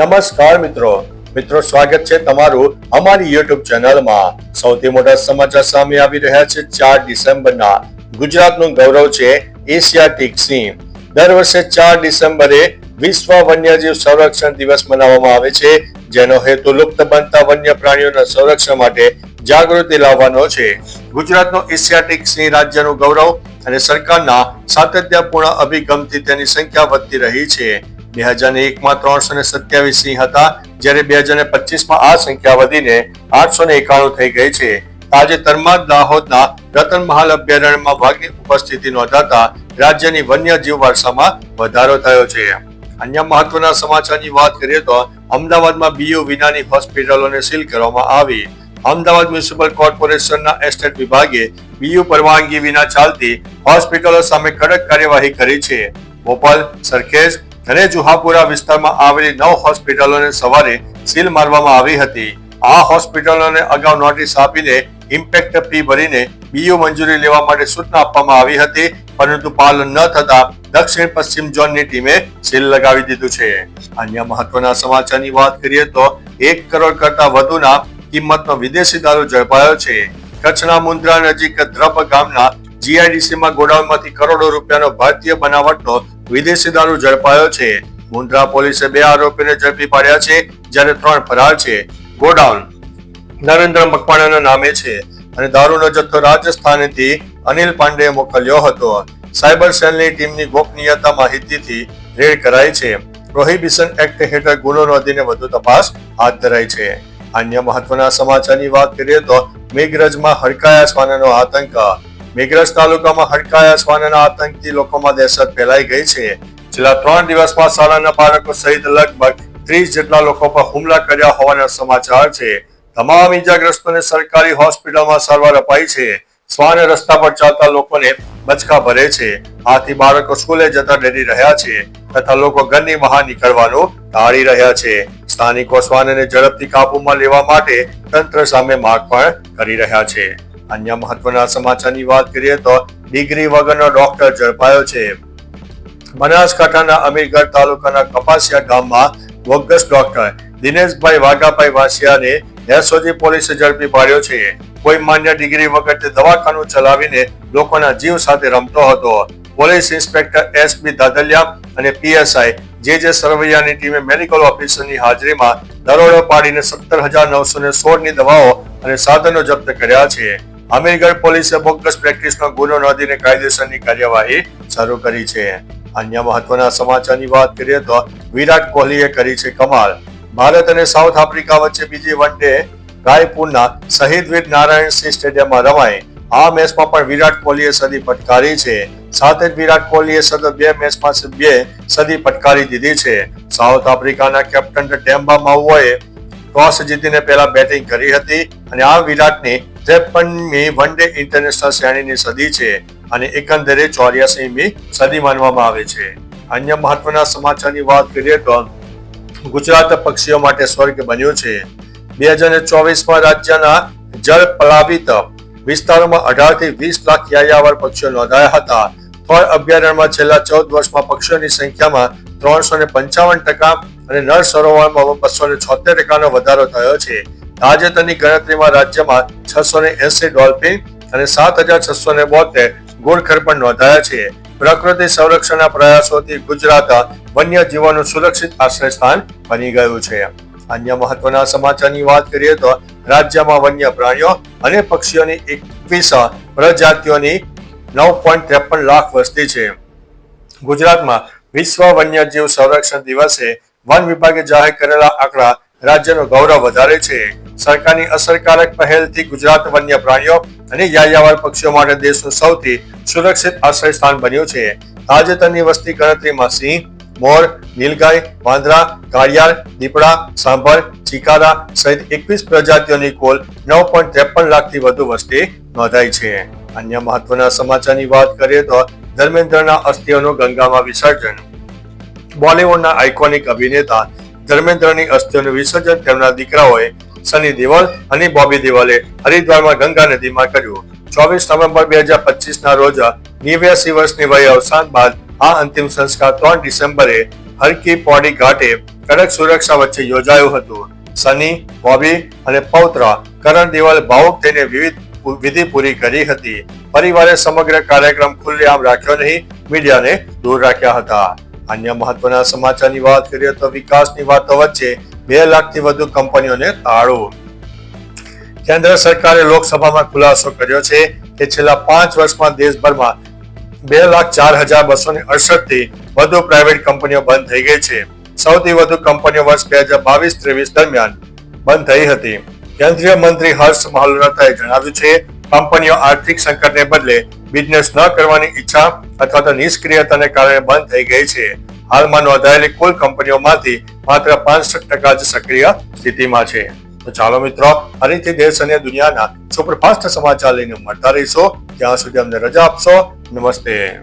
નમસ્કાર મિત્રો. મિત્રો, સ્વાગત છે તમારું અમારી યુટ્યુબ ચેનલમાં. સૌથી મોટા સમાચાર સામે આવી રહ્યા છે ચાર ડિસેમ્બરના. ગુજરાતનું ગૌરવ છે એશિયાટિક સિંહ. દર વર્ષે ચાર ડિસેમ્બરે વિશ્વ વન્યજીવ સંરક્ષણ દિવસ મનાવવામાં આવે છે, જેનો હેતુ લુપ્ત બનતા વન્ય પ્રાણીઓના સંરક્ષણ માટે જાગૃતિ લાવવાનો છે. ગુજરાતનો એશિયાટિક સિંહ રાજ્યનું ગૌરવ અને સરકારના સાતત્યપૂર્ણ અભિગમથી તેની સંખ્યા વધતી રહી છે. બે હજાર એકમાં ત્રણસો ને સત્યાવીસ સિંહ હતા, જ્યારે બે હજાર પચીસમાં આ સંખ્યા વધીને આઠસો ને એકાણું થઈ ગઈ છે. તાજેતરમાં દાહોદના રતન મહાલ અભયારણ્યમાં વાઘની ઉપસ્થિતિ નોંધાતા રાજ્યની વન્યજીવ વારસામાં વધારો થયો છે. અન્ય મહત્વના સમાચારની વાત કરીએ તો અમદાવાદમાં બીયુ વિનાની હોસ્પિટલોને સીલ કરવામાં આવી. અમદાવાદ મ્યુનિસિપલ કોર્પોરેશનના એસ્ટેટ વિભાગે બીયુ પરવાનગી વિના ચાલતી હોસ્પિટલો સામે કડક કાર્યવાહી કરી છે. ભોપાલ સરખેજ અને જુહાપુરા વિસ્તારમાં આવેલી નવ હોસ્પિટલોને સવારે સીલ મારવામાં આવી હતી. આ હોસ્પિટલોને અગાઉ નોટિસ આપીને ઇમ્પેક્ટ ફી ભરીને બીયુ મંજૂરી લેવા માટે સૂચના આપવામાં આવી હતી, પરંતુ પાલન ન થતા દક્ષિણ પશ્ચિમ ઝોનની ટીમે સીલ લગાવી દીધું છે. અન્ય મહત્વના સમાચારની વાત કરીએ તો એક કરોડ કરતા વધુના કિંમતનો વિદેશી દારૂ ઝડપાયો છે. કચ્છના મુન્દ્રા નજીક દ્રબ ગામના જીઆઈડીસીમાં ગોડાઉનમાંથી કરોડો રૂપિયાનો ભારતીય બનાવટનો વિદેશી દારૂ ઝડપાયો છે. મુન્દ્રા પોલીસે બે આરોપીને ઝડપી પાડ્યા છે, જ્યારે ત્રણ ફરાર છે. ગોડાઉન. નરેન્દ્ર મકવાણાના નામે છે અને દારૂનો જથ્થો રાજસ્થાનથી અનિલ પાંડેએ મોકલ્યો હતો. સાયબર સેલની ટીમની ગોપનીયતા માહિતીથી રેડ કરાઈ છે. પ્રોહિબિશન એક્ટ હેઠળ ગુનો નોંધીને વધુ તપાસ હાથ ધરાઈ છે. અન્ય મહત્વના સમાચારની વાત કરીએ તો મેઘરજમાં હડકાયા શ્વાનનો આતંક. મેઘરજ તાલુકામાં હડકાયા શ્વાનના આતંકથી લોકોમાં દહેશત ફેલાઈ ગઈ છે. છેલ્લા ત્રણ દિવસમાં શાળાના બાળકો સહિત લગભગ ત્રીસ જેટલા લોકો પર હુમલા કર્યા હોવાના સમાચાર છે. તમામ ઈજાગ્રસ્તોને સરકારી હોસ્પિટલમાં સારવાર અપાઈ છે. શ્વાન રસ્તા પર ચાલતા લોકોને બચકા ભરે છે. આથી બાળકો સ્કૂલે જતા ડરી રહ્યા છે તથા લોકો ઘરની બહાર નીકળવાનું ટાળી રહ્યા છે. સ્થાનિકો શ્વાનને ઝડપથી કાબુમાં લેવા માટે તંત્ર સામે માગ પણ કરી રહ્યા છે. અન્ય મહત્વના સમાચારની વાત કરીએ તો ડિગ્રી વગરનો ડોક્ટર ઝડપાયો છે. બનાસકાંઠાના અમીરગઢ તાલુકાના કપાસિયા ગામમાં બોગસ ડોક્ટર દિનેશભાઈ વાઘાભાઈ વાસિયાને સુધી પોલીસે ઝડપી પાડ્યો છે. કોઈ માન્ય ડિગ્રી વગર તે દવાખાનું ચલાવીને લોકોના જીવ સાથે રમતો હતો. Police inspector S B Dadaliya અને પીએસઆઈ જે જે સરવૈયાની ટીમે મેડિકલ ઓફિસરની હાજરીમાં દરોડો પાડીને સત્તર હજાર નવસો ને સોળની દવાઓ અને સાધનો જપ્ત કર્યા છે. અમીરગઢ પોલીસે બોગસ પ્રેક્ટિસનો ગુનો નોંધીને કાયદેસરની કાર્યવાહી શરૂ કરી છે. અન્ય મહત્વના સમાચારની વાત કરીએ તો વિરાટ કોહલીએ કરી છે કમાલ. ભારત અને સાઉથ આફ્રિકા વચ્ચે બીજી વન ડે રાયપુરના શહીદ વીર નારાયણસિંહ સ્ટેડિયમમાં રમાઈ. આ મેચમાં પણ વિરાટ કોહલીએ સદી ફટકારી છે. સાથે જ વિરાટ કોહલીએ સતત બે મેચમાં બે સદી ફટકારી દીધી છે. સાઉથ આફ્રિકાના કેપ્ટન ટેમ્બા માઉઓએ ટોસ જીતીને પહેલા બેટિંગ કરી હતી અને આ વિરાટની ત્રેપનમી વન ડે ઇન્ટરનેશનલ શ્રેણીની સદી છે અને એકંદરે ચોર્યાસીમી સદી માનવામાં આવે છે. અન્ય મહત્વના સમાચારની વાત કરીએ તો ગુજરાત પક્ષીઓ માટે સ્વર્ગ બન્યું છે. બે હજાર ચોવીસમાં રાજ્યના જળ પ્લાવિત વિસ્તારોમાં અઢારથી વીસ લાખ યાયાવર પક્ષીઓ નોંધાયા હતા. ફળ અભયારણ્યમાં છેલ્લા ચૌદ વર્ષમાં પક્ષીઓની સંખ્યામાં ત્રણસો ને પંચાવન ટકા અને નળ સરોવરમાં બસો ને છોતેર ટકાનો વધારો થયો છે. તાજેતરની ગણતરીમાં રાજ્યમાં છસો ને એસી ડોલ્ફિન અને સાત હજાર છસો ને બોતેર ઘોડખર પણ નોંધાયા છે. પ્રકૃતિ સંરક્ષણના પ્રયાસોથી ગુજરાત વન્ય જીવોનું સુરક્ષિત આશ્રય સ્થાન બની ગયું છે. અન્ય મહત્વના સમાચારની વાત કરીએ તો રાજ્યમાં વન્ય પ્રાણીઓ અને પક્ષીઓની એકવીસ પ્રજાતિઓની નવ પોઈન્ટ ત્રેપન લાખ વસ્તી છે. ગુજરાતમાં વિશ્વ વન્યજીવ સંરક્ષણ દિવસે વન વિભાગે જાહેર કરેલા આંકડા રાજ્યનું ગૌરવ વધારે છે. સરકારની અસરકારક પહેલથી ગુજરાત વન્ય પ્રાણીઓ અને યાયાવર પક્ષીઓ માટે દેશનું સૌથી સુરક્ષિત આશ્રય સ્થાન બન્યું છે. તાજેતરની વસ્તી ગણતરીમાં સિંહ, મોર, નીલગાય, વાંદરા કાળિયાર દીપડા, સાંભર, ચિકારા સહિત એકવીસ પ્રજાતિઓની કુલ નવ પોઈન્ટ ત્રેપન લાખથી વધુ વસ્તી નોંધાઈ છે. અન્ય મહત્વના સમાચારની વાત કરીએ તો ધર્મેન્દ્રના અસ્થિઓનું ગંગામાં વિસર્જન. બોલિવૂડના આઇકોનિક અભિનેતા ધર્મેન્દ્રની અસ્થિઓનું વિસર્જન તેમના દીકરાઓએ સની દેવલ અને બોબી દેવલે હરિદ્વારમાં ગંગા નદીમાં કર્યું. ચોવીસ નવેમ્બર બે હજાર પચીસ ના રોજ નેવ્યાસી વર્ષની વય અવસાન બાદ આ અંતિમ સંસ્કાર ત્રણ ડિસેમ્બરે હરકી પોડી ઘાટે કડક સુરક્ષા વચ્ચે યોજાયું હતું. સની બોબી અને પૌત્ર કરણ દેવલ ભાવુક થઈને વિવિધ વિધિ પૂરી કરી હતી. પરિવારે સમગ્ર કાર્યક્રમ ખુલ્લેઆમ રાખ્યો નહીં, મીડિયાને દૂર રાખ્યા હતા. અન્ય મહત્વના સમાચારની વાત કરીએ તો વિકાસની વાતો વચ્ચે બે લાખથી વધુ કંપનીઓને તાળું. કેન્દ્ર સરકારે લોકસભામાં ખુલાસો કર્યો છે કે છેલ્લા પાંચ વર્ષમાં દેશભરમાં બે લાખ ચાર હજાર બસો ને અડસઠથી વધુ પ્રાઇવેટ કંપનીઓ બંધ થઈ ગઈ છે. સૌથી વધુ કંપનીઓ વર્ષ બે હજાર બાવીસ ત્રેવીસ દરમિયાન બંધ થઈ હતી. કેન્દ્રીય મંત્રી હર્ષ માલવ્યાએ જણાવ્યું છે, કંપનીઓ આર્થિક સંકટને બદલે બિઝનેસ ન કરવાની ઈચ્છા અથવા તો નિષ્ક્રિયતાને કારણે બંધ થઈ ગઈ છે. હાલમાં નોંધાયેલી કુલ કંપનીઓમાંથી માત્ર પાંસઠ ટકા જ સક્રિય સ્થિતિમાં છે. તો ચાલો મિત્રો, ફરીથી દેશ અને દુનિયાના સુપરફાસ્ટ સમાચાર લઈને મળતા રહીશો. ત્યાં સુધી અમને રજા આપશો. નમસ્તે.